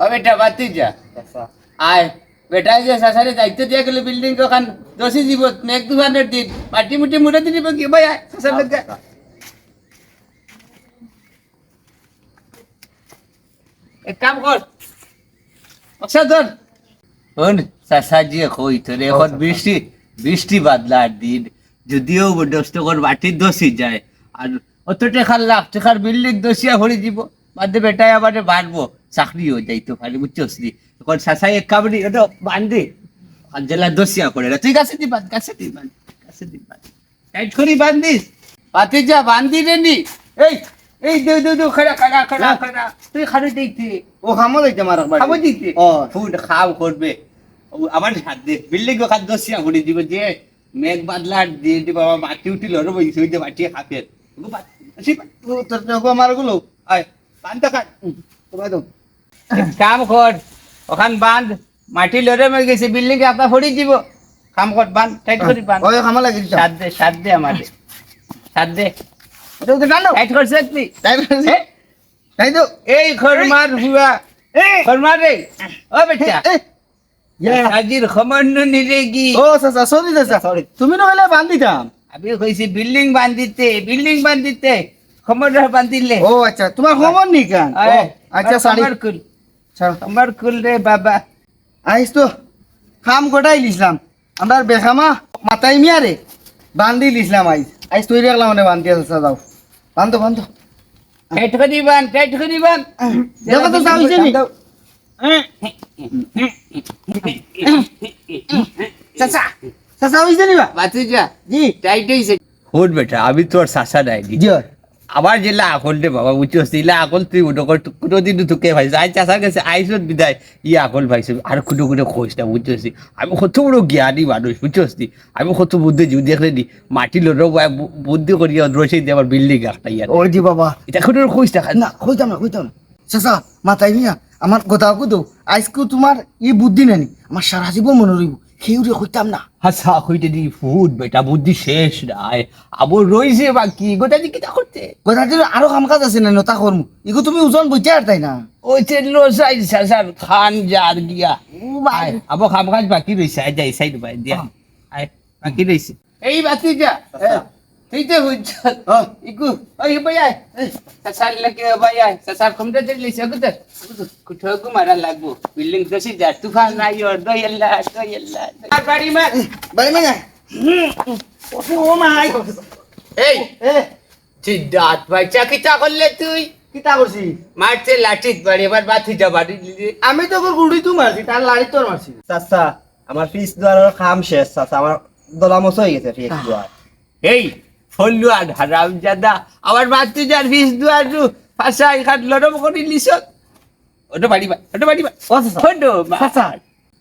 ও বেটা বাতি যা আয় বেটা যে শাসারে দায়িত্ব দিয়ে গেলে বিল্ডিং দোকান দশি দিব মেঘ দিন মাটি মুটি মুড়ে দিবি কি ভাই আয় শাসার লাগে এক কাম কর অক্সা ধর শোন শাসাজি কই তোর এখন বৃষ্টি বৃষ্টি বাদলার দিন যদিও দোস্ত কর মাটির দোষী যায় আর অত টেকার লাখ টেকার বিল্ডিং দোষিয়া ভরে দিব বাদে বেটায় আবার বাড়বো চাকরি হয়ে যাইতো পারি বুঝছস নি এখন শাসাই এক কাবড়ি ওটা বান্ধে জেলা দোষিয়া করে তুই কাছে দি বান্ধ কাছে দি বান্ধ কাছে দি বান্ধ টাইট করি বান্ধিস পাতে যা বান্ধি রে নি। এই এই দে দে দে খড়া খড়া খড়া খড়া। তুই খাড়ি দেখতে ও খামো দিতে মারক বাড়ি। খাব দিতে। ও। ফুড খাও করবে। আমার হাত দে। বিল্ডিং খাত দশিয়া করে দিব যে মেঘ বাদলা দিয়ে দিব আমার মাটি উঠিল রে বইছে ওই যে মাটি ও তোর আমারগুলো আয় বান্ধ খাট তোমায় তো কাম কর ওখান বান্ধ মাটি লড়ে মে গেছে বিল্ডিং আপনার ফড়ি দিব। কাম কর বান্ধ টাইট করি বান্ধ ওই খামা লাগি সাত দে সাত দে আমাদের। সাত দে। টাইট করছে তুই তাই তো। এই খরমার হুয়া। এই খরমার রে। ও বেটা। এই খবর নিলে কি ও চাচা সরি চাচা সরি তুমি নহলে বান্ধিতাম আমি কইছি বিল্ডিং বান্ধিতে বিল্ডিং বান্ধিতে খবর বান্ধিলে ও আচ্ছা। তোমার খবর নি কেন? আচ্ছা আমার কুল রে বাবা। আইস তো খাম গোটাই লিসলাম আমরা বেখামা মাতাই মিয়া রে বান্ধি লিসলাম আইস আইস তৈরি রাখলাম মানে বান্ধি আছে দাও বান্ধো বান্ধো। করি বান টাইট করি বান দেখো তো চাইছে নি চাচা চাচা হইছে নি বা? বাতি যা জি। টাইট হইছে হোট বেটা আমি তোর শাসা নাই জি আবার যেলা আকল রে বাবা বুঝছিস ইলা আকল তুই উঠো কর কোনোদিন তোকে ভাইছ। আই চাষার কাছে আইসত বিদায়। ই আকল ভাইছ আর কুটো কুটো খোঁজ না বুঝছিস আমি কত বড় জ্ঞানী মানুষ বুঝছিস আমি কত বুদ্ধি জীব দেখলে নি মাটি লোর বুদ্ধি করি রয়েছে দিয়ে আমার বিল্ডিং একটা ইয়ার ও জি বাবা। এটা কোনো খোঁজ দেখা না কইতাম না কইতাম না চাচা মাতাই মিয়া আমার কথা কইতো আজকে তোমার ই বুদ্ধি নানি আমার সারা জীবন মনে রইব সেউরে হইতাম না। হাসা হইতে দি ফুট বেটা বুদ্ধি শেষ নাই আবার রইছে বাকি গোটা দি কিটা করতে? গোটা দিল আরও কাম কাজ আছে না নতা করমু? ইগো তুমি ওজন বইতে আর তাই না? ওই চেলো সাই সাসার খান যার গিয়া। ও ভাই। আবো খাম কাজ বাকি রইছে আই যাই সাইড বাই দিয়া। আই বাকি রইছে। এই বাকি যা তুই তো বুঝছ ইকু ওই ভাই আয়। সাসার লাগে ভাই আয়। সাসার কমতে দিলি সগুতে কুঠো কু মারা লাগবো। বিল্ডিং দসি যা তুফান নাই ওর দই আল্লাহ দই আল্লাহ আর বাড়ি মা। বাই মানে ও মাই এই এ। সিদ্ধার্থ ভাই চাকিটা করলে তুই? কিতা করছি? মারছে লাঠিত বাড়ি এবার বাতি যা বাড়ি আমি তো ওর গুড়ি তো মারছি তার লাড়ি তোর মারছি। চাচা আমার ফিস দেওয়ার কাম শেষ চাচা আমার দলা মশ হয়ে গেছে ফিস দেওয়ার এই ফল্লুয়া হারাম জাদা আমার বাতি যার বিষ দুয়ারু পাশা এখান লরম করে লিস ওটা বাড়ি বা ওটা বাড়ি বা। ওটো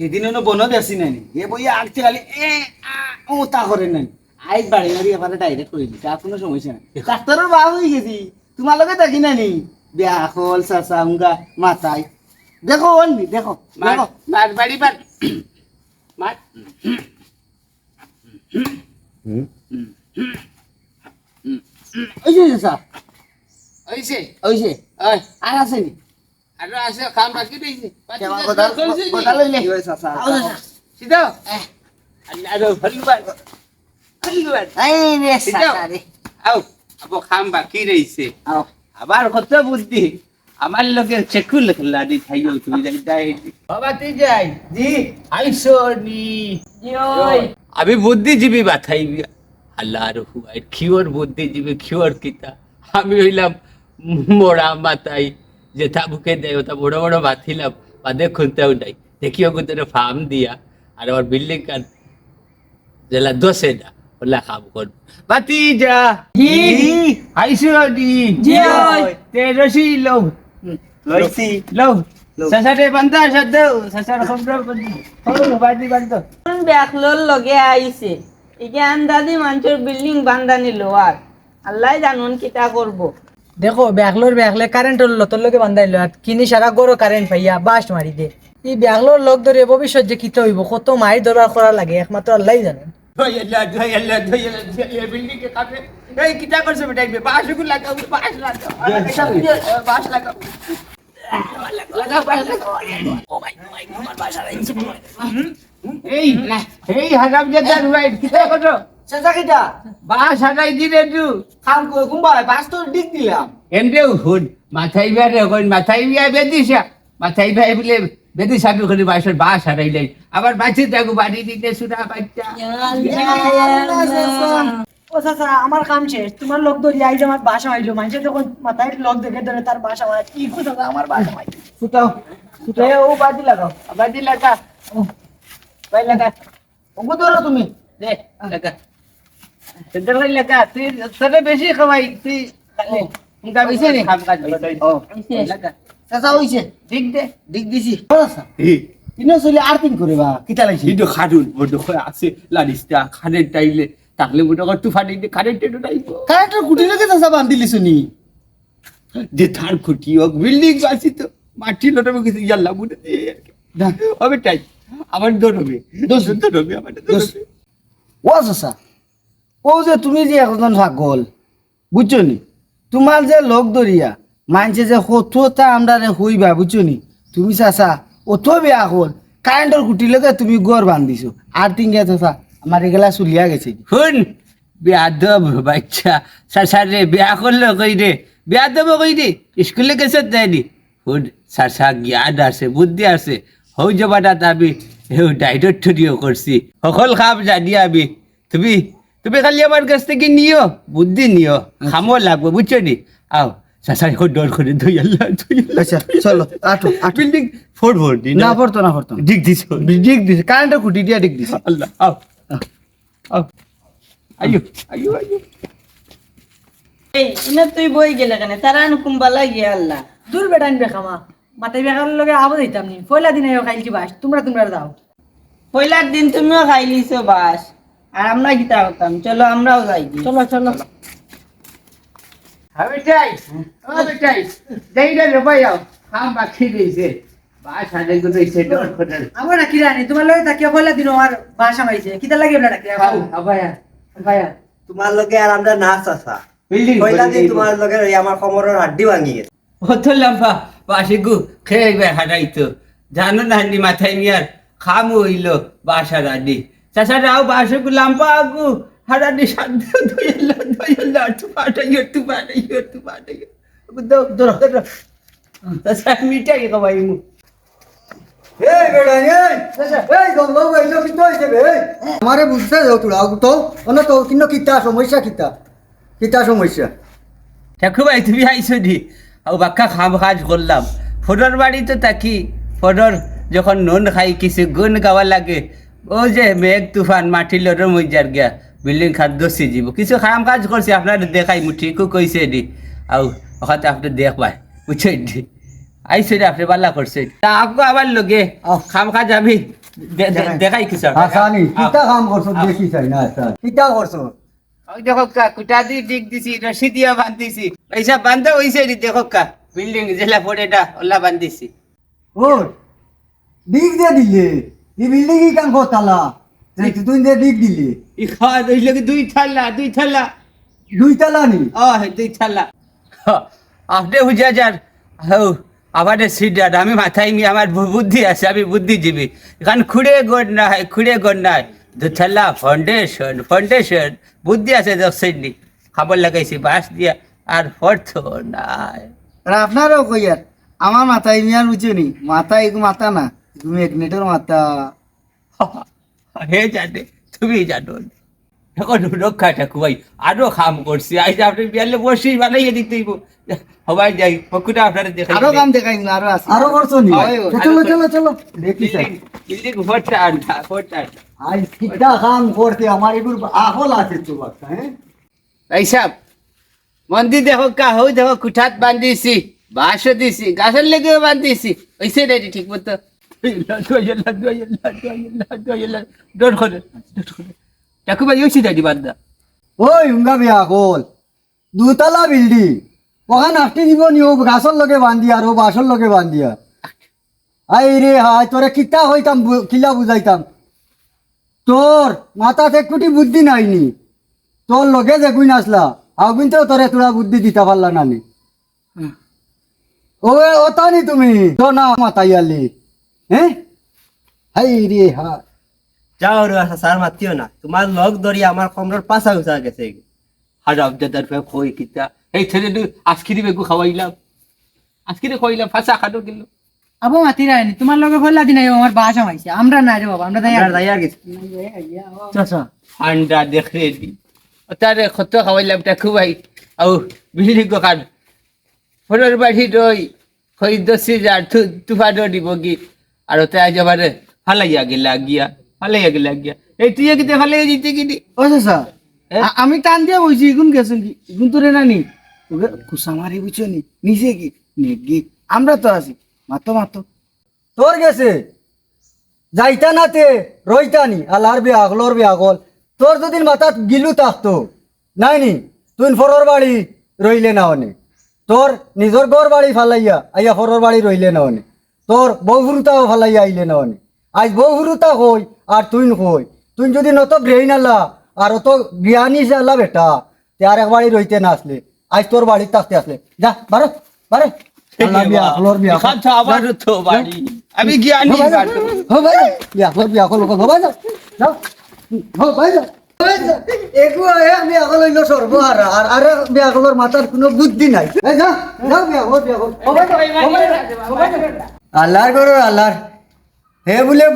সেদিন বন দেখছি নাই এ বইয়া আগতে খালি এ আ, ও তা করে নাই আইস বাড়ি বাড়ি এবারে ডাইরেক্ট করে দিচ্ছে আর কোনো সমস্যা নাই। ডাক্তারের বাপ হয়ে গেছি তোমার লগে দেখি না নি? বিয়া হল চাচা উঙ্গা মাথায় দেখো অনবি দেখো মার দেখো। মার বাড়ি মার মার ওই যে ওইছে ওই যে ওই। আর আছে নি? আর আছে খাম বাকি রইছে কেমন কথা কথা লইলে কি চাচা আও সিধা আল্লাহ রো ফল্লুয়া ফল্লুয়া এই রে আও আবো খাম বাকি রইছে আও। আবার কত বুদ্ধি? আমার লোকে চেকুল লাদি খাইও তুমি যাই বাবা তুই যাই। জি আইসো নি। আমি বুদ্ধিজীবী বাথাই আল্লাহর হুয়াই খিওর বুদ্ধিজীবী খিওর কিতা। আমি হইলাম মোড়া মাতাই যে বুকে দেয় ওটা বড় বড় বাথিলাম বাদে খুলতেও নাই দেখিও গুতরে ফার্ম দিয়া আর আমার বিল্ডিং কার জেলা দোষে না ওলা কাম কর বাতি যা। জি আইসো নি জি। তে রসি লও। লইছি লও। সাসারে বান্দা সদ সাসার খবর বন্ধ বাদি বন্ধ ব্যাকলোর লগে আইছে? ইকে আন্দাজি মানুষের বিল্ডিং বান্ধানি লোয়ার আল্লাহ জানুন কিতা করব দেখো ব্যাগলোর ব্যাগলে কারেন্টের লতর লগে বান্ধাইলো আর কিনি সারা গরো কারেন্ট পাইয়া বাস্ট মারি দে এই ব্যাগলোর লগ ধরে ভবিষ্যৎ যে কিতে হইব কত মায়ের দরবার করা লাগে একমাত্র আল্লাহ জানেন ধইয়াল্লা এই রাইট করো চাচা কিটা? বাস দিলে তু খাম কই কুম্বাই বাস তো ডিক দিলাম। এমনি হুন মাথায় বিয়া রে কই মাথায় বিয়া বেদিসা মাথায় বিয়া বলে বেদি সাবি করে বাসর বাস হারাই লাই। আবার বাঁচি থাকো বাড়ি দিতে সুরা বাচ্চা। ও চাচা আমার কাম শেষ। তোমার লোক ধরি আইজ আমার বাসা আইলো মানুষের যখন মাথায় লোক দেখে ধরে তার বাসা আমার কি আমার বাসা ফুটাও ও বাদি লাগাও বাদি লাগা। ভাই লাগা ওগো ধরো তুমি। দে লাগা তোদের ভাই লাগা তুই তোরে বেশি খাওয়াই তুই খালি উনকা বেশি নি। খাম কাজ ও লাগা চাচা হইছে। দিক দে ডিক দিছি। চাচা। ইনো চলে আর্থিং করে বা লাইছি খাডুন আছে খানের টাইলে তাকলে মোটা কর তু ফাটি খানের টেটো টাইবো কারেন্টের লাগে বান্ধিলি শুনি যে তার খুঁটি হোক বিল্ডিং আছে তো মাটি লোটাবে কিছু ইয়াল্লা মুটে হবে টাই চাচা তুমি যে এখন পাগল, বুঝছ নি? তোমার যে লোক দরিয়া মানছে যে কতটা আমরা রে হইবা, বুঝছ নি? তুমি চাচা অত বেয়া হল কারেন্টের কুটি লগে তুমি গড় বান্ধিছো। আর তিনগে চাচা আমার এগুলা চলিয়া গেছে। শুন বেয়াদব বাচ্চা সার রে বিয়া করল কই রে বেয়াদব কই রে স্কুলে গেছে যায়নি শুন সারসা জ্ঞান আছে, বুদ্ধি আছে। হৌ যাবাটা আমি হেউ ডাইটর ঠুরিও করছি। সকল কাম জানি আমি। তুমি তুমি খালি আমার কাছ থেকে নিও বুদ্ধি নিও খামো লাগবো বুঝছ নি? আও সাসার এখন ডর করে ধুই আল্লাহ ধুই আচ্ছা চলো আটো আটো। বিল্ডিং ফোর ফোর দি না? পড়তো না পড়তো ডিগ দিছ। ডিক দিছে কারেন্টের কুটি দিয়া ডিক দিছ। আল্লাহ আও। আও। আয়ো আয়ো আয়ো। এই ইনে তুই বই গেলে কেন? তারা কুম্বা লাগিয়ে আল্লাহ। দূর বেটান বেখামা মাথায় বেখার লগে আবো দিতাম নি। পয়লা দিনে খাইছি বাস তোমরা তোমরা দাও পয়লার দিন তুমিও খাই লিছো বাস আর আমরা কিতা করতাম। চলো আমরাও যাই দি। চলো চলো। হবে চাই হবে চাই যাই। না রে ভাই আও। খাম বাকি দিয়েছে বাসগুলো ডর করে। আমার রানি তোমার লগে তাকিয়া পয়লা দিন আমার বাসা মাইছে কিতা লাগে আবায়া আবায়া তোমার লগে আর আমরা নাচ আসা বিল্ডিং পয়লা দিন তোমার লগে আমার কোমরের হাড্ডি ভাঙি গেছে। কত লম্বা। বাসে গু খেয়ে বে হারাইতো। জানো না মাথায় নিয়ার খাম হইল বাসা রাডি চাষা রাও বাসে গু লম্বা গু হারাডি শান্ত ধুইল ধুইল তু পাটাইও তু পাটাইও তু পাটাইও দো দো দো চাষা মিটাই কবাই মু। আমারে বুঝতে যাও তোরা তো। অন্য তো কিন্ন কিতা সমস্যা কিতা। কিতা সমস্যা? ঠাকুর ভাই তুমি আইছো দি আর বাক্কা খাম কাজ করলাম। ফোটর বাড়ি তো থাকি। ফোটর যখন নুন খাই কিছু গুণ গাওয়া লাগে। ও যে মেঘ তুফান মাটি লড় মজার গিয়া বিল্ডিং খাত দোষি যাব কিছু খাম কাজ করছি আপনার দেখাই মু ঠিকও কইছে দি। আর ওখানে আপনি দেখ পাই বুঝছে দি? আইসো রে আপনি বাল্লা করছে তা আপকো আবার লগে খাম কাজ আমি দে- দে- দেখাই। কিছু আসানি কিতা কাম করছ দেখি চাই না আচ্ছা কিতা করছ ওই দেখো কুটা দিয়ে দিক দিছি রশি দিয়া বান্ধিছি। পয়সা বান্ধা হইছে রে দেখো কা বিল্ডিং জেলা পড়েটা ওলা বান্ধিছি। ও ডিগ দে দিলে এই বিল্ডিং ই কাম করতালা তুই যে দিক দিলি। ই খাওয়া দইলে কি দুই থালা দুই থালা। দুই তালা নি ও হে দুই থালা। আপনি বুঝা যার হৌ আমাদের সিডার আমি মাথায় নিয়ে আমার বুদ্ধি আছে আমি বুদ্ধিজীবী। এখানে খুঁড়ে গড় না নাই খুঁড়ে গড় নাই। দুথালা ফাউন্ডেশন ফাউন্ডেশন বুদ্ধি আছে দশটি খাবার লাগাইছি বাঁশ দিয়া। আর ফর্থ নাই। আর আপনারও কইয়ার আমার মাথায় মিয়ার বুঝছ নি মাথা এক মাথা না তুমি এক নেটের মাথা। হে জানে তুমি জানো না। এখন রক্ষা ঠাকুমাই আরও খাম করছি। আজ আপনি বিয়ালে বসি বানাইয়ে দিতে হইব। সবাই যাই পকুটা আপনারা দেখাই আরও কাম দেখাই না আরও আছে। আরও করছ নি। চলো চলো চলো। দেখি বিল্ডিং ফোরটা আনটা ফোরটা আনটা আজ কিতা কাম করতে আমার এগুলো আহল আছে তো বাচ্চা হ্যাঁ? এইসব মন্দির দেখো, কা হও দেখো, কুঠাত বান্ধিছি বাঁশও দিছি, গাছের লেগেও বান্ধিছি। ওইসে রেডি ঠিক মতো। করে ঠাকুমা ইউসি রেডি বান্ধা ওই উঙ্গা বিয়া কল, দুতলা বিল্ডিং। ওখান আটটি দিব নি ও গাছর লগে বান্ধিয়া আর ও বাসর লগে বান্ধিয়া। আই রে হাই তোরে কিতা হইতাম কিলা বুঝাইতাম। তোর মাথাতে একটুটি বুদ্ধি নাইনি। তোর লগে যে গুণ আসলা আগুনতেও তোরে তোরা বুদ্ধি দিতে পারলা নানি ও ওতা নি তুমি। তো না মাতাই আলি। হ্যাঁ? হাই রে হা। যাও রে চাচা আর মাতিও না। তোমার লগ ধরি আমার কমরের পাশা উচা গেছে। হারাম দাদার ফে কই কিতা। এই ছেলে তুই আজকিরি বেগু খাওয়াইলাম। আজকিরি খাওয়াইলাম ফাঁসা খাটো কিলো আবো মাতি রায়নি তোমার লগে ফল্লা দিন আমার বাসা মাইছে আমরা না রে বাবা আমরা তাই আমরা গেছি। চাচা ঠান্ডা দেখে দি। তারে কত খাওয়াইলাম তা খুবাই আও বিজলি কান ফোনের বাড়ি রই খই দশি যার তুফানো দিব কি আর তাই আজ আমার ফালাইয়া গেলা গিয়া ফালাইয়া গেলা গিয়া এই তুই কিতে ফালাইয়া দিতে কিনি ও চাচা। আমি টান দিয়া বলছি ইগুন গেছেন কি ইগুন তোরে নানি। তোকে কুসা মারি বুঝছ নি? নিচে কি? নেগি আমরা তো আছি। মাতো মাতো। তোর গেছে। যাইতা না তে রইতা নি। আল্লাহর বিয়া আগলোর বিয়া আগল তোর যদি মাথাত গিলু থাকতো নাই নি তুই ফরর বাড়ি রইলে না অনে তোর নিজর গড় বাড়ি ফালাইয়া আইয়া ফরর বাড়ি রইলে না অনে তোর বউহুরুতাও ফালাইয়া আইলে না অনে আজ বউহুরুতা হই আর তুই হই তুই যদি নত ব্রেইন আল্লাহ আর অত জ্ঞানী আল্লাহ বেটা তে আর এক বাড়ি রইতে না আসলে আজ তোর বাড়ি থাকতে আসলে যা। বারো বারো আমি জ্ঞানী। ভাই বিয়া কর বিয়া কর হো ভাই যাও যাও একু করার মাথার কোনো বুদ্ধি নাই। বলে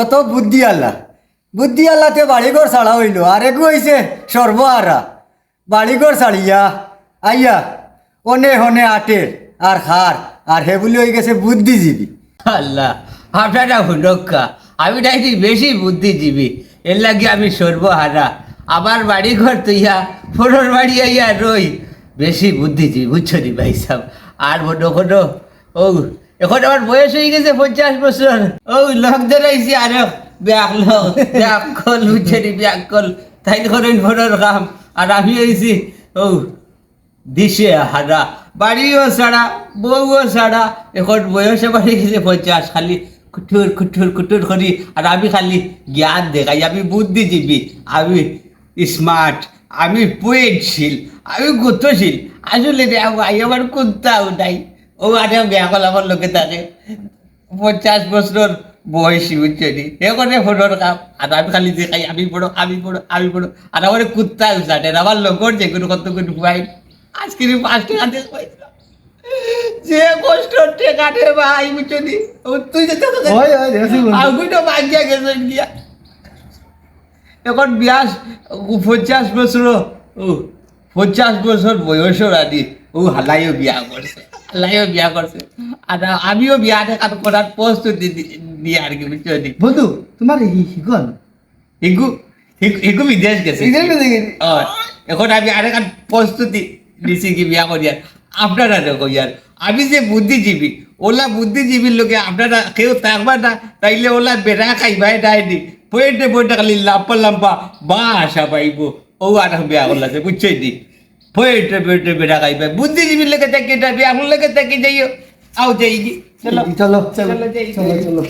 অত বুদ্ধি আল্লাহ বুদ্ধি বাড়িঘর ছাড়া হইল। আর একু হইছে সর্বহারা বাড়িঘর ছাড়িয়া আইয়া, অনে হনে আটের আর খার আর হে বলে হয়ে গেছে বুদ্ধিজীবী আল্লাহ, আপনারা আমি বেশি বুদ্ধিজীবী। এর লাগে আমি সর্বহারা। আমার বাড়ি ঘর তুইয়া ফোনের বাড়ি আইয়া রই। বেশি বুদ্ধিজীবী বুঝছ নি ভাই সাহেব আর মনে কোনো ও, এখন আমার বয়স হয়ে গেছে পঞ্চাশ বছর। ও, লোক ধরাইছি আরও ব্যাক লোক। ব্যাক কল বুঝছ নি ব্যাক কল তাই করেন ফোনের কাম আর আমি হয়েছি ও, দিশে হারা। বাড়িও ছাড়া, বউও ছাড়া। এখন বয়সে বাড়ি গেছে পঞ্চাশ খালি। কুটুর কুটুর কুটুর করি। আর আমি খালি জ্ঞান দেখাই, আমি বুদ্ধিজীবী, আমি স্মার্ট আমি পোয়েটশীল, আমি গতশীল আসলে আই আমার কুত্তাও নাই। ও আরে বেয়া কল আমার লোকে থাকে পঞ্চাশ বছর বয়সী, বুঝছ এখন ফোনের কাম। আর আমি খালি দেখাই, আমি পড়ো আমি পড়ো আমি পড়ো আর আমার কুত্তা উচাটে আমার লোকর যে কোনো কত কোনো ভাই। আজকে পাঁচ টাকা দিয়ে যে কষ্ট টেকাটে ভাই বুঝছ তুই যে বাগিয়া গেছেন গিয়া। এখন বিয়াস পঞ্চাশ বছর ও পঞ্চাশ বছর ও হালাইও বিয়া করছে হালাইও বিয়া করছে। আর আমিও বিয়া দেখাত করার প্রস্তুতি দিয়ে আর কি বুঝছ বন্ধু তোমার হিগন হিগু হিগু- বিদেশ গেছে। এখন আমি আরেক প্রস্তুতি নিছি কি বিয়া করিয়ার। আপনারা দেখো ইয়ার। আমি যে বুদ্ধিজীবী ওলা বুদ্ধিজীবীর লোকে আপনারা কেউ থাকবা না তাইলে ওলা বেড়া খাইবাই ডাইনি। পয়েন্টে পয়েন্টে খালি লাম্পা লাম্পা বা আশা পাইব ও আর বিয়া করলাছে বুঝছই দি পয়েন্টে পয়েন্টে বেড়া খাইবাই। বুদ্ধিজীবীর লোকে থাকি এটা বিয়া লোকে থাকি যাইও। আও যাই চলো চলো চলো চলো চলো।